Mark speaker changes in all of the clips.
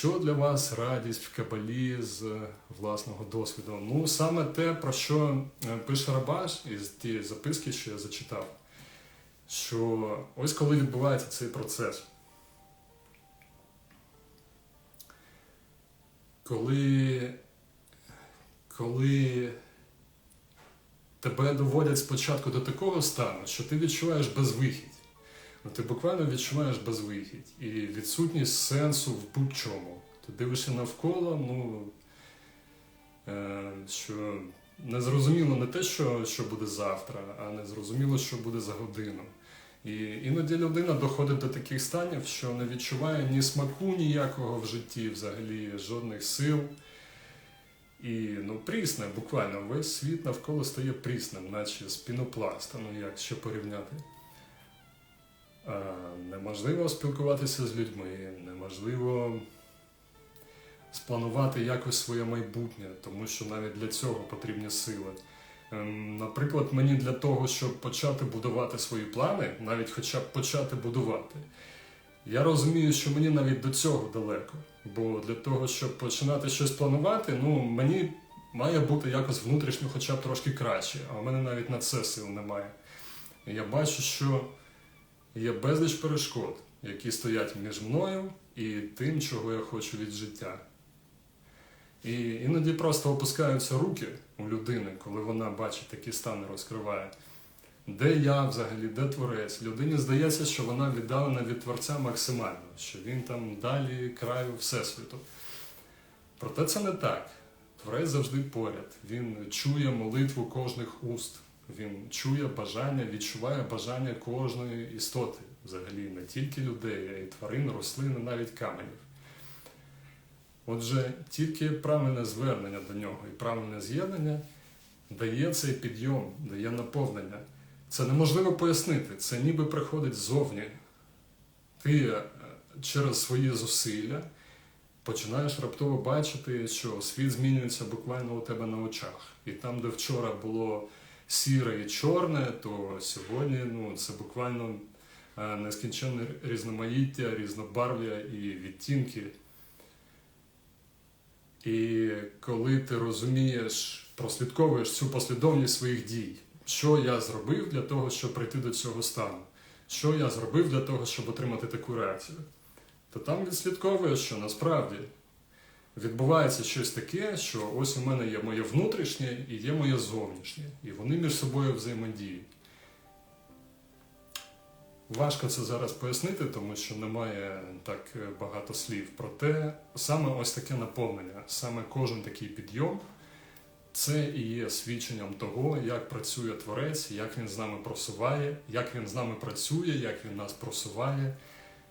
Speaker 1: Що для вас радість в кабалі з власного досвіду? Ну, саме те, про що е, пише Рабаш із тієї записки, що я зачитав, що ось коли відбувається цей процес, коли, коли тебе доводять спочатку до такого стану, що ти відчуваєш безвихідь. Ну, ти буквально відчуваєш безвихідь і відсутність сенсу в будь-чому. Ти дивишся навколо, ну е, що незрозуміло не те, що, що буде завтра, а не зрозуміло, що буде за годину. І іноді людина доходить до таких станів, що не відчуває ні смаку ніякого в житті, взагалі, жодних сил. І ну, прісне, буквально весь світ навколо стає прісним, наче з пінопласта, ну як ще порівняти. А, неможливо спілкуватися з людьми, неможливо спланувати якось своє майбутнє, тому що навіть для цього потрібні сили. Ем, Наприклад, мені для того, щоб почати будувати свої плани, навіть хоча б почати будувати, я розумію, що мені навіть до цього далеко. Бо для того, щоб починати щось планувати, ну мені має бути якось внутрішньо хоча б трошки краще, а у мене навіть на це сил немає. Я бачу, що є безліч перешкод, які стоять між мною і тим, чого я хочу від життя. І іноді просто опускаються руки у людини, коли вона бачить такі стани, розкриває. Де я взагалі, де творець? Людині здається, що вона віддалена від творця максимально, що він там далі краю Всесвіту. Проте це не так. Творець завжди поряд. Він чує молитву кожних уст. Він чує бажання, відчуває бажання кожної істоти, взагалі не тільки людей, а й тварин, рослин, і навіть каменів. Отже, тільки правильне звернення до нього і правильне з'єднання дає цей підйом, дає наповнення. Це неможливо пояснити, це ніби приходить ззовні. Ти е, через свої зусилля починаєш раптово бачити, що світ змінюється буквально у тебе на очах. І там, де вчора було сіре і чорне, то сьогодні ну, це буквально е, нескінченне різноманіття, різнобарв'я і відтінки. І коли ти розумієш, прослідковуєш цю послідовність своїх дій, що я зробив для того, щоб прийти до цього стану, що я зробив для того, щоб отримати таку реакцію, то там відслідковуєш, що насправді відбувається щось таке, що ось у мене є моє внутрішнє і є моє зовнішнє, і вони між собою взаємодіють. Важко це зараз пояснити, тому що немає так багато слів. Проте саме ось таке наповнення, саме кожен такий підйом, це і є свідченням того, як працює творець, як він з нами просуває, як він з нами працює, як він нас просуває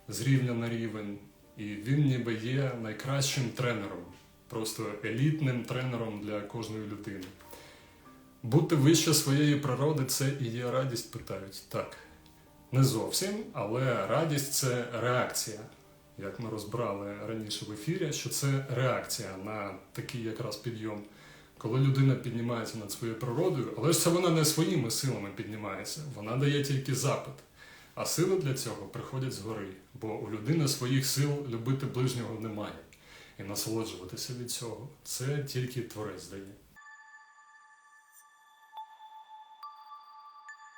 Speaker 1: з рівня на рівень. І він ніби є найкращим тренером, просто елітним тренером для кожної людини. Бути вище своєї природи це і є радість, питають так. Не зовсім, але радість це реакція. Як ми розбирали раніше в ефірі, що це реакція на такий якраз підйом, коли людина піднімається над своєю природою, але ж це вона не своїми силами піднімається, вона дає тільки запит. А сили для цього приходять згори, бо у людини своїх сил любити ближнього немає. І насолоджуватися від цього це тільки творець дає.